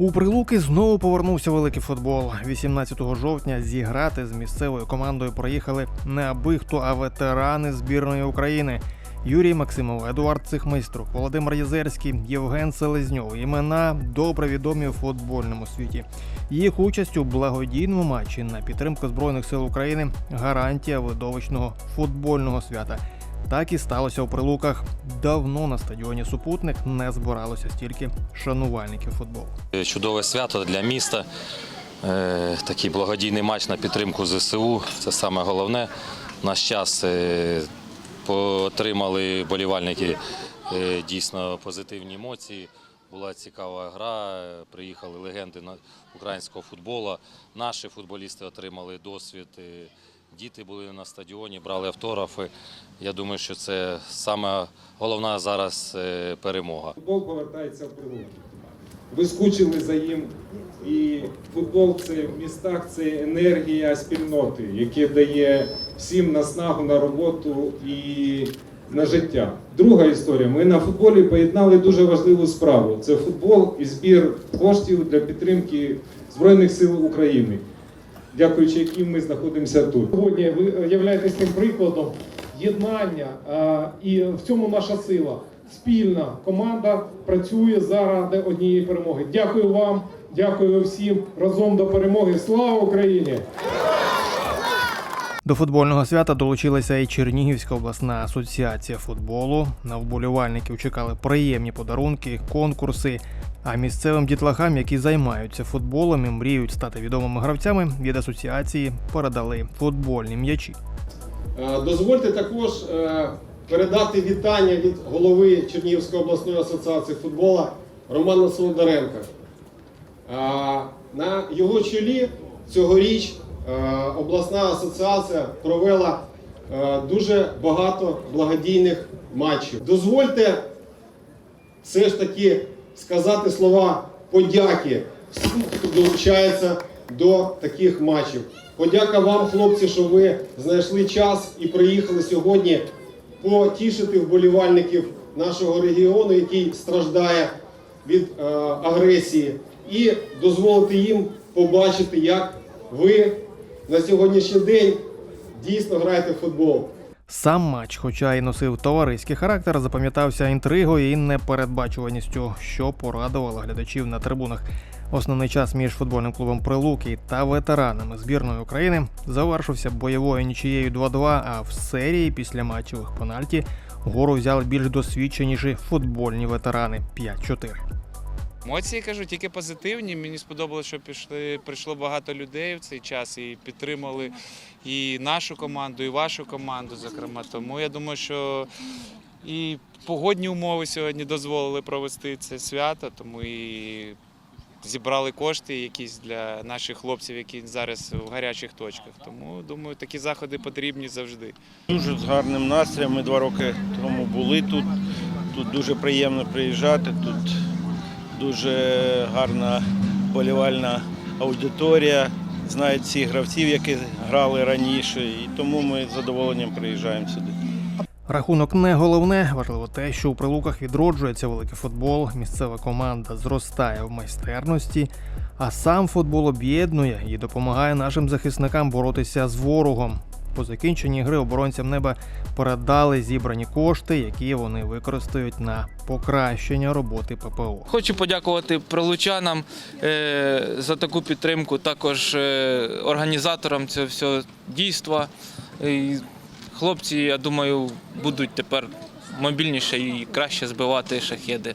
У Прилуки знову повернувся великий футбол. 18 жовтня зіграти з місцевою командою проїхали не аби хто, а ветерани збірної України. Юрій Максимов, Едуард Цихмайструк, Володимир Єзерський, Євген Селезньов. Імена добре відомі у футбольному світі. Їх участь у благодійному матчі на підтримку Збройних сил України гарантія видовищного футбольного свята. Так і сталося у Прилуках. Давно на стадіоні Супутник не збиралося стільки шанувальників футболу. Чудове свято для міста. Е, Такий благодійний матч на підтримку ЗСУ. Це саме головне. Наш час е, отримали болівальники е, дійсно позитивні емоції. Була цікава гра. Приїхали легенди українського футболу. Наші футболісти отримали досвід. Діти були на стадіоні, брали автографи. Я думаю, що це саме головна зараз е, перемога. Футбол повертається в Прилуки. Ви скучили за їм. І футбол це в містах це енергія спільноти, яке дає всім наснагу на роботу і на життя. Друга історія. Ми на футболі поєднали дуже важливу справу. Це футбол і збір коштів для підтримки Збройних сил України, дякуючи яким ми знаходимося тут. Сьогодні ви являєтесь тим прикладом єднання, і в цьому наша сила. Спільна команда працює заради однієї перемоги. Дякую вам, дякую всім разом до перемоги. Слава Україні! До футбольного свята долучилася і Чернігівська обласна асоціація футболу. На вболівальників чекали приємні подарунки, конкурси. А місцевим дітлахам, які займаються футболом і мріють стати відомими гравцями, від асоціації передали футбольні м'ячі. Е, Дозвольте також е, передати вітання від голови Чернігівської обласної асоціації футболу Романа Солодаренка. Е, На його чолі цьогоріч обласна асоціація провела дуже багато благодійних матчів. Дозвольте все ж таки сказати слова подяки всім, хто долучається до таких матчів. Подяка вам, хлопці, що ви знайшли час і приїхали сьогодні потішити вболівальників нашого регіону, який страждає від е, агресії, і дозволити їм побачити, як ви на сьогоднішній день дійсно граєте в футбол. Сам матч, хоча й носив товариський характер, запам'ятався інтригою і непередбачуваністю, що порадувало глядачів на трибунах. Основний час між футбольним клубом Прилуки та ветеранами збірної України завершився бойовою нічією 2-2, а в серії після матчевих пенальті гору взяли більш досвідченіші футбольні ветерани 5-4. Емоції кажу, тільки позитивні. Мені сподобалося, що пішли, прийшло багато людей в цей час і підтримали і нашу команду, і вашу команду, зокрема. Тому я думаю, що і погодні умови сьогодні дозволили провести це свято, тому і зібрали кошти якісь для наших хлопців, які зараз в гарячих точках. Тому думаю, такі заходи потрібні завжди. Дуже з гарним настроєм. Ми два роки тому були тут. Тут дуже приємно приїжджати. Тут дуже гарна болівальна аудиторія. Знають всіх гравців, які грали раніше, і тому ми з задоволенням приїжджаємо сюди. Рахунок не головне, важливо те, що у прилуках відроджується великий футбол, місцева команда зростає в майстерності, а сам футбол об'єднує і допомагає нашим захисникам боротися з ворогом. По закінченні гри оборонцям неба передали зібрані кошти, які вони використають на покращення роботи ППО. Хочу подякувати прилучанам е, за таку підтримку, також е, організаторам цього всього дійства. Хлопці, я думаю, будуть тепер мобільніше і краще збивати шахеди.